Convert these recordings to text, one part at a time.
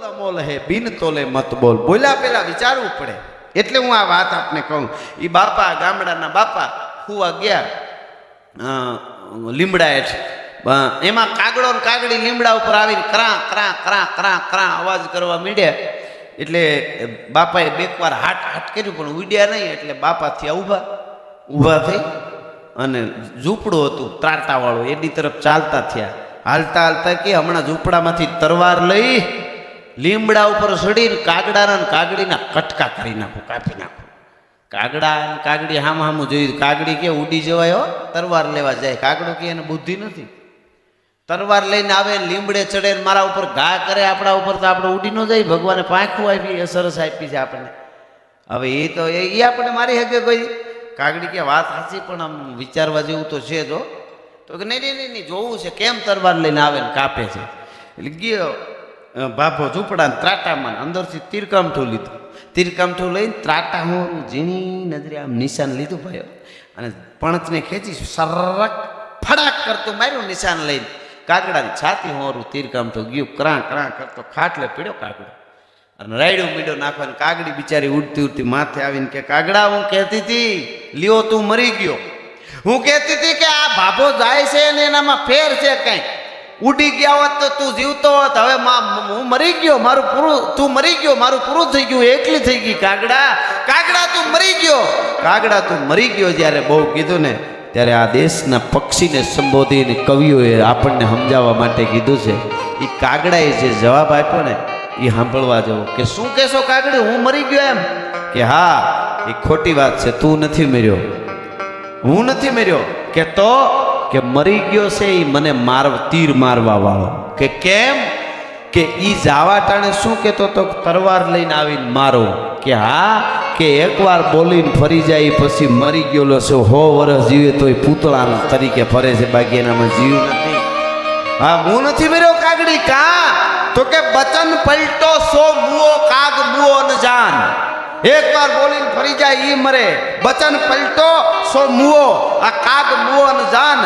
બોલ અમોલ હે, બિન તોલે મત બોલ. બોલ્યા પેલા વિચારવું પડે. એટલે હું આ વાત આપને કહું. એ બાપા, ગામડાના બાપા હુવા ગયા લીમડા હેઠ એમાં કાગડો ને કાગડી લીમડા ઉપર આવીને ક્રા ક્રા ક્રા ક્રા ક્રા અવાજ કરવા માંડ્યા. એટલે બાપાએ બેક વાર હાટ હાટ કર્યું, પણ ઉડ્યા નહીં, એટલે બાપા થયા ઊભા. ઊભા થઈ અને ઝૂંપડું હતું ત્રાટાવાળું એની તરફ ચાલતા થયા. હાલતા હાલતા કે હમણાં ઝૂંપડામાંથી તરવાર લઈ લીમડા ઉપર ચડીને કાગડાના કાગડીના કટકા કરી નાખું, કાપી નાખું. કાગડા અને કાગડી હામ હામું જોયું કાગડી કે ઉડી જવાય હો? તરવાર લેવા જાય. કાગડો કે એને બુદ્ધિ નથી. તરવાર લઈને આવે લીમડે ચડે મારા ઉપર ઘા કરે આપણા ઉપર તો આપણે ઉડી ન જાય. ભગવાને પાંખું આપી, એ સરસ આપી છે આપણને. હવે એ તો એ આપણે મારી હકે કોઈ. કાગડી કે વાત સાચી, પણ આમ વિચારવા જેવું તો છે જો. તો કે નહીં નહીં નહીં, જોવું છે. કેમ તરવાર લઈને આવે ને કાપે છે? એટલે ગયો. બાપો ઝૂંપડા ત્રાટામાં અંદરથી તીરકામઠું લીધું. તીરકામઠું લઈને ત્રાટા હું ઝીણી નજરે આમ નિશાન લીધું ભાઈ અને પણતને ખેંચી સરક ફડાક કરતું માર્યું નિશાન લઈને. કાગડાની છાતી હોરું તીરકામઠું ગયું, ક્રાં ક્રાં કરતો ખાટલે પીડ્યો કાગડો. અને રાયડો મીડો નાખવાની કાગડી બિચારી ઉડતી ઉડતી માથે આવીને કે, કાગડા, હું કહેતી હતી લ્યો તું મરી ગયો. હું કહેતી હતી કે, આ ભાભો જાય છે ને એનામાં ફેર છે કંઈક ઉડી ગયા હોત તો તું જીવતો હોત. હવે હું મરી ગયો, મારું પૂરું, તું મરી ગયો, મારું પૂરું થઈ ગયું, એકલી થઈ ગઈ. કાગડા કાગડા તું મરી ગયો. કાગડા તું મરી ગયો જ્યારે બહુ કીધું ને, ત્યારે આ દેશના પક્ષીને સંબોધીને કવિઓએ આપણને સમજાવવા માટે કીધું છે. એ કાગડાએ જે જવાબ આપ્યો ને એ સાંભળવા જવું કે શું કહેશો કાગડી? હું મરી ગયો એમ. કે હા એ ખોટી વાત છે, તું નથી મર્યો. હું નથી મર્યો. કે તો કે મરી ગયો છે એ મને માર તીર મારવા વાળો. કે કેમ? કે એ જાવા ટાણે શું કહેતો તો તરવાર લઈને આવીને મારો. કે હા, કે એકવાર બોલીને ફરી જાય પછી મરી ગયેલો છે, હો વર્ષ જીવે તો એ પૂતળા તરીકે ફરે છે, બાકી એનામાં જીવ નથી. હા હું નથી મેર્યો કાગડી કા? તો કે બચન પલટો સો મુઓ, કાગ મુઓ ન જાન. એકવાર બોલીને ફરી જાય, ઈ મરે. બચન પલટો, સો મુઓ આ કાગ મુઓ ન જાન,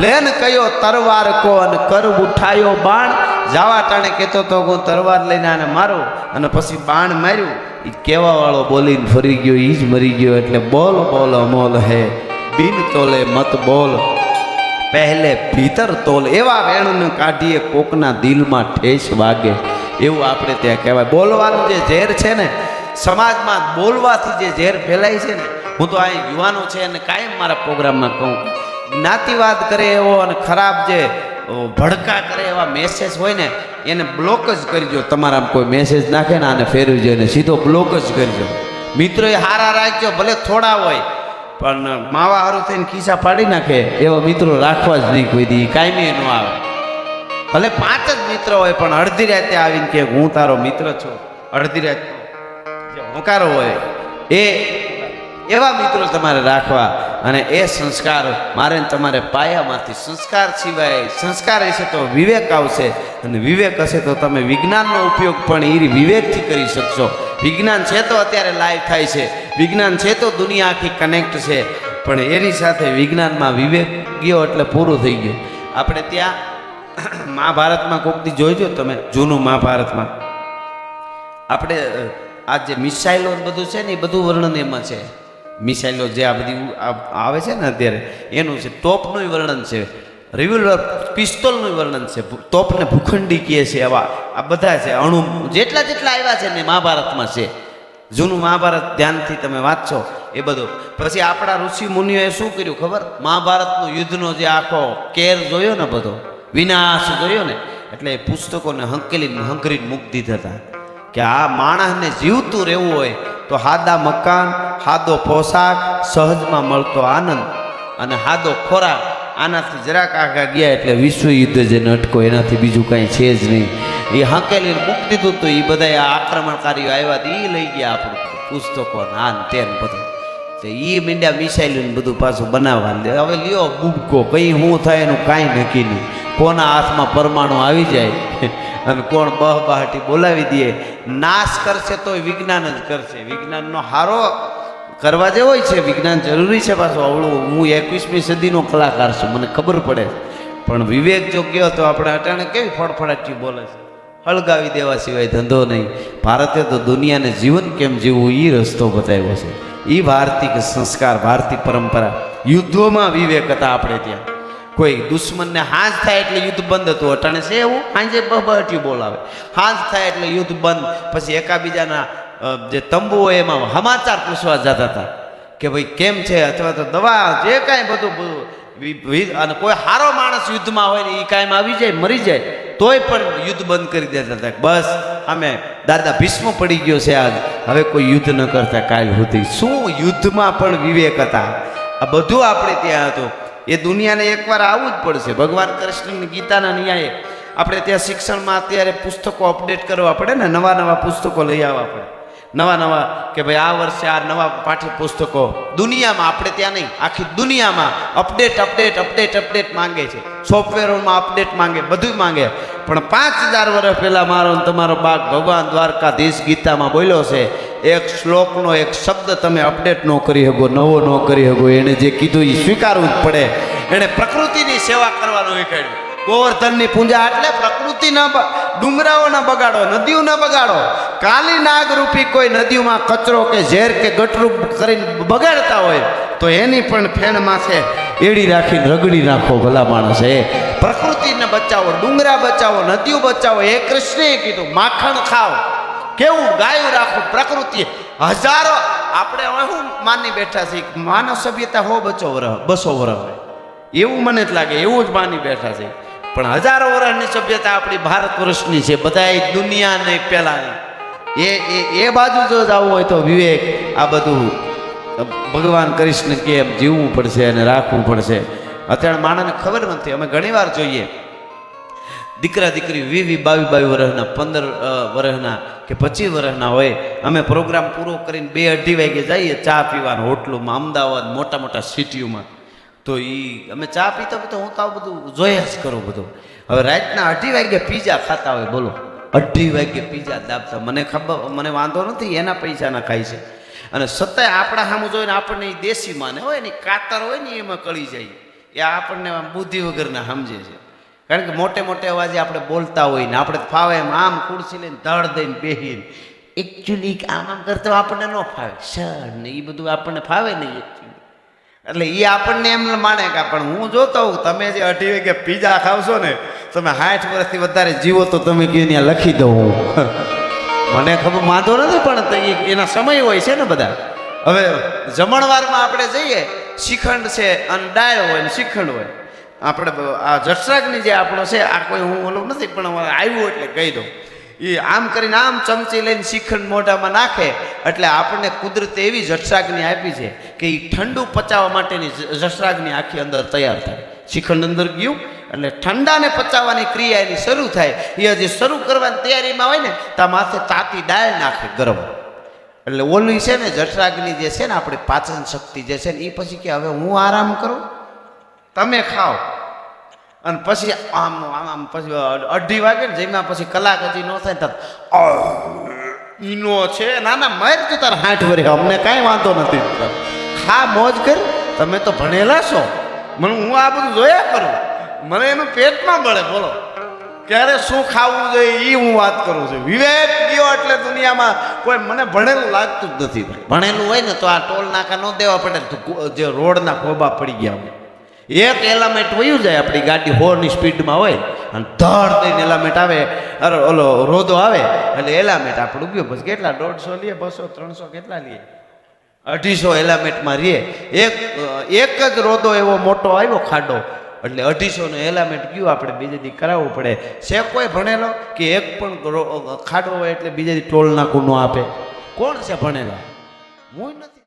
લેન કયો તરવાર કો અને કર ઉઠાયો બાણ. જાવા ટાણે કહેતો તો હું તરવાર લઈને આને મારું અને પછી બાણ માર્યું. એ કેવા વાળો બોલીને ફરી ગયો, ઈ જ મરી ગયો એટલે બોલ બોલ અમોલ હે. બિન તોલે મત બોલ. પહેલે ભીતર તોલ. એવા વેણને કાઢીએ કોકના દિલમાં ઠેસ વાગે. એવું આપણે ત્યાં કહેવાય. બોલવાનું જે ઝેર છે ને સમાજમાં બોલવાથી જે ઝેર ફેલાય છે ને, હું તો અહીં યુવાનો છે અને કાયમ મારા પ્રોગ્રામમાં કહું. જ્ઞાતિવાદ કરે એવો અને ખરાબ જે ભડકા કરે એવા મેસેજ હોય ને, એને બ્લોક જ કરજો. તમારા કોઈ મેસેજ નાખે ને આને ફેરવી જોઈને સીધો બ્લોક જ કરજો. મિત્રો એ હારા રાખજો ભલે થોડા હોય, પણ માવા હારું થઈને ખિસ્સા પાડી નાખે, એવા મિત્રો રાખવા જ નહીં કોઈ દી, કાયમી ન આવે. ભલે પાંચ જ મિત્રો હોય, પણ અડધી રાતે આવીને કે હું તારો મિત્ર છું. અડધી રાત હોંકારો હોય, એ એવા મિત્રો તમારે રાખવા અને એ સંસ્કાર મારે તમારે પાયામાંથી સંસ્કાર સિવાય સંસ્કાર હશે તો વિવેક આવશે અને વિવેક હશે તો તમે વિજ્ઞાનનો ઉપયોગ પણ એ વિવેકથી કરી શકશો. વિજ્ઞાન છે તો અત્યારે લાઈવ થાય છે. વિજ્ઞાન છે તો દુનિયા આખી કનેક્ટ છે. પણ એની સાથે વિજ્ઞાનમાં વિવેક ગયો એટલે પૂરું થઈ ગયું. આપણે ત્યાં મહાભારતમાં કોકથી જોઈજો તમે, જૂનું મહાભારતમાં. આપણે આ જે મિસાઇલો બધું છે ને એ બધું વર્ણન એમાં છે. મિસાઇલો જે આ બધી આવે છે ને અત્યારે, એનું છે, ટોપનું વર્ણન છે. રિવોલ્વર પિસ્તોલનું વર્ણન છે. તોપને ભૂખંડી કહે છે આવા, આ બધા છે, અણુ જેટલા જેટલા આવ્યા છે ને મહાભારતમાં છે. જૂનું મહાભારત ધ્યાનથી તમે વાંચશો એ બધું. પછી આપણા ઋષિ મુનિઓએ શું કર્યું ખબર? મહાભારતનો યુદ્ધનો જે આખો કેર જોયો ને બધો, વિનાશ જોયો ને, એટલે એ પુસ્તકોને હંકેલીને હંકરીને મૂકી દીધા હતા. કે આ માણસને જીવતું રહેવું હોય તો હાદા મકાન, હાદો પોશાક, સહજમાં મળતો આનંદ અને હાદો ખોરાક. આનાથી જરાક આગા ગયા એટલે વિશ્વ યુદ્ધ જે નટકો, એનાથી બીજું કાંઈ છે જ નહીં. એ હાંકેલીને મૂકી દીધું તો એ બધા આક્રમણકારીઓ આવ્યા એ લઈ ગયા આપણું પુસ્તકો ને આ ને તે ને બધું. તો એ મીંડ્યા મિસાઇલું બધું પાછું બનાવવા દે હવે લ્યો ગુબકો, કઈ શું થાય એનું કાંઈ નક્કી નહીં. કોના હાથમાં પરમાણુ આવી જાય? અને કોણ બહ બહાટી બોલાવી દે? નાશ કરશે તોય વિજ્ઞાન જ કરશે. વિજ્ઞાનનો હારો કરવા જેવો છે, વિજ્ઞાન જરૂરી છે પાછું અવળું. હું એકવીસમી સદીનો કલાકાર છું, મને ખબર પડે. પણ વિવેક જો ગયો તો આપણે અટાણે કેવી ફળફળાટી બોલે છે? હળગાવી દેવા સિવાય ધંધો નહીં. ભારતે તો દુનિયાને જીવન કેમ જીવવું એ રસ્તો બતાવ્યો છે. એ ભારતીય સંસ્કાર, ભારતીય પરંપરા. યુદ્ધોમાં વિવેક હતા આપણે ત્યાં. કોઈ દુશ્મનને હાજ થાય એટલે યુદ્ધ બંધ હતું. અટાણે છે એવું? સાંજે બહબટ્યું બોલાવે. હાજ થાય એટલે યુદ્ધ બંધ. પછી એકાબીજાના જે તંબુ હોય એમાં સમાચાર પૂછવા જતા હતા કે ભાઈ કેમ છે? અથવા તો દવા, જે કાંઈ બધું અને કોઈ સારો માણસ યુદ્ધમાં હોય ને એ કાયમ આવી જાય, મરી જાય, તોય પણ યુદ્ધ બંધ કરી દેતા હતા. બસ, અમે દાદા ભીષ્મ પડી ગયો છે આજ. હવે કોઈ યુદ્ધ ન કરતા કાલ સુધી. શું યુદ્ધમાં પણ વિવેક હતા? આ બધું આપણે ત્યાં હતું. એ દુનિયાને એકવાર આવવું જ પડશે. ભગવાન કૃષ્ણની ગીતાના ન્યાયે આપણે ત્યાં શિક્ષણમાં અત્યારે પુસ્તકો અપડેટ કરવા પડે ને, નવા નવા પુસ્તકો લઈ આવવા પડે. નવા નવા કે ભાઈ આ વર્ષે આ નવા પાઠ્યપુસ્તકો દુનિયામાં, આપણે ત્યાં નહીં, આખી દુનિયામાં અપડેટ અપડેટ અપડેટ અપડેટ માંગે છે. સોફ્ટવેરોમાં અપડેટ માંગે બધું માંગે. પણ પાંચ હજાર વર્ષ પહેલાં મારો તમારો બાગ ભગવાન દ્વારકાધીશ ગીતામાં બોલ્યો છે એક શ્લોકનો, એક શબ્દ તમે અપડેટ ન કરી શકો, નવો ન કરી શકો. એણે જે કીધું એ સ્વીકારવું જ પડે. એણે પ્રકૃતિની સેવા કરવાનું શીખાડ્યું ગોવર્ધનની પૂજા એટલે પ્રકૃતિ ન ડુંગરાઓ બગાડો નદીઓ ન બગાડો. કાલી નાગરૂપી કોઈ નદીઓમાં કચરો કે ઝેર કે ગટરૂપ કરીને બગાડતા હોય, તો એની પણ ફેણ માથે એડી રાખીને રગડી નાખો, ભલા માણસ એ પ્રકૃતિને બચાવો, ડુંગરા બચાવો, નદીઓ બચાવો. એ કૃષ્ણએ કીધું, માખણ ખાઓ. કેવું ગાયું રાખવું? પ્રકૃતિ. હજારો આપણે શું માની બેઠા છીએ માનવ સભ્યતા હો બચો વરહ, બસો વરહ એવું મને જ લાગે, એવું જ માની બેઠા છે પણ હજારો વર્ષની સભ્યતા આપણી ભારત વર્ષની છે બધાય દુનિયા નહીં પહેલાંની એ એ એ બાજુ જો જવું હોય તો વિવેક, આ બધું ભગવાન કૃષ્ણ કે જીવવું પડશે અને રાખવું પડશે. અત્યારે માણસને ખબર નથી, અમે ઘણીવાર જોઈએ દીકરા દીકરી વી વી બાવી બાવી વર્ષના પંદર વર્ષના કે પચીસ વર્ષના હોય, અમે પ્રોગ્રામ પૂરો કરીને બે અઢી વાગે જઈએ, ચા પીવાનું હોટલોમાં, અમદાવાદ, મોટા મોટા સિટીઓમાં. તો એ અમે ચા પીતા પીતા હું તો બધું જોયા જ કરું બધું. હવે રાતના અઢી વાગે પીઝા ખાતા હોય, બોલો. અઢી વાગે પીઝા દાબતા. મને ખબર, મને વાંધો નથી, એના પૈસાના ખાય છે. અને સતાય આપણા સામે જોઈને આપણને એ દેશી માને હોય ને કાતર હોય ને, એમાં કળી જાય. એ આપણને બુદ્ધિ વગરના સમજે છે. કારણ કે મોટે મોટે અવાજે આપણે બોલતા હોય ને, આપણે ફાવે એમ, આમ ખુરશી લઈને ધડ દઈને બેહીને. એકચ્યુઅલી આમ આમ કરતો આપણને ન ફાવે. સર ને એ બધું આપણને ફાવે નહીં એકચ્યુઅલી એટલે એ આપણને એમ માને કે, પણ હું જોતો હોઉં, તમે જે અઢી વાગે પીઝા ખાવશો ને, તમે સાઠ વર્ષથી વધારે જીવો તો તમે કે ત્યાં લખી દઉં મને ખબર, વાંધો નથી, પણ એના સમય હોય છે ને બધા. હવે જમણવારમાં આપણે જઈએ શ્રીખંડ છે અને દાળ હોય ને શ્રીખંડ હોય. આપણે આ જઠરાગની જે આપણો છે, આ કોઈ હું ઓલું નથી, પણ આવ્યું એટલે કહી દઉં. એ આમ કરીને આમ ચમચી લઈને શિખંડ મોઢામાં નાખે એટલે આપણને કુદરતે એવી જઠરાગ્નિ આપી છે કે એ ઠંડુ પચાવવા માટેની જ- આખી અંદર તૈયાર થાય. શિખંડ અંદર ગયું એટલે ઠંડાને પચાવવાની ક્રિયા એની શરૂ થાય. એ હજી શરૂ કરવાની તૈયારીમાં હોય ને ત્યાં માથે તાતી દાળ નાખે ગરમ. એટલે ઓલું છે ને જઠરાગ્નિ જે છે ને આપણી પાચન શક્તિ જે છે ને એ પછી કે હવે હું આરામ કરું? તમે ખાઓ. અને પછી આમ આમ આમ, પછી અઢી વાગે ને જેમાં પછી કલાક હજી ન થાય તો ઈનો છે ના ના મર તું તાર હાથ વરે અમને કાંઈ વાંધો નથી. હા મોજ કર. તમે તો ભણેલા છો. મને હું આ બધું જોયા કરું? મને એનું પેટમાં બળે, બોલો. ક્યારે શું ખાવું જોઈએ એ હું વાત કરું છું. વિવેક ગયો એટલે દુનિયામાં કોઈ મને ભણેલું લાગતું જ નથી. ભણેલું હોય ને તો આ ટોલ નાકા ન દેવા પડે જે રોડના ખોબા પડી ગયા એક એલામેન્ટ વયું જાય, આપણી ગાડી હોરની સ્પીડમાં હોય અને ધડ દઈને એલામેન્ટ આવે, અરે, ઓલો રોદો આવે, એટલે એલામેન્ટ આપણું ગયો પછી કેટલા, દોઢસો લઈએ બસો, ત્રણસો કેટલા લઈએ અઢીસો એલામેન્ટમાં રહીએ એક એક જ રોદો એવો મોટો આવ્યો ખાડો, એટલે અઢીસોનો એલામેન્ટ ગયું, આપણે બીજે દી કરાવવું પડે. છે કોઈ ભણેલો કે એક પણ ખાડો હોય એટલે બીજે દી ટોલ નાખું ન આપે? કોણ છે ભણેલા? હું નથી.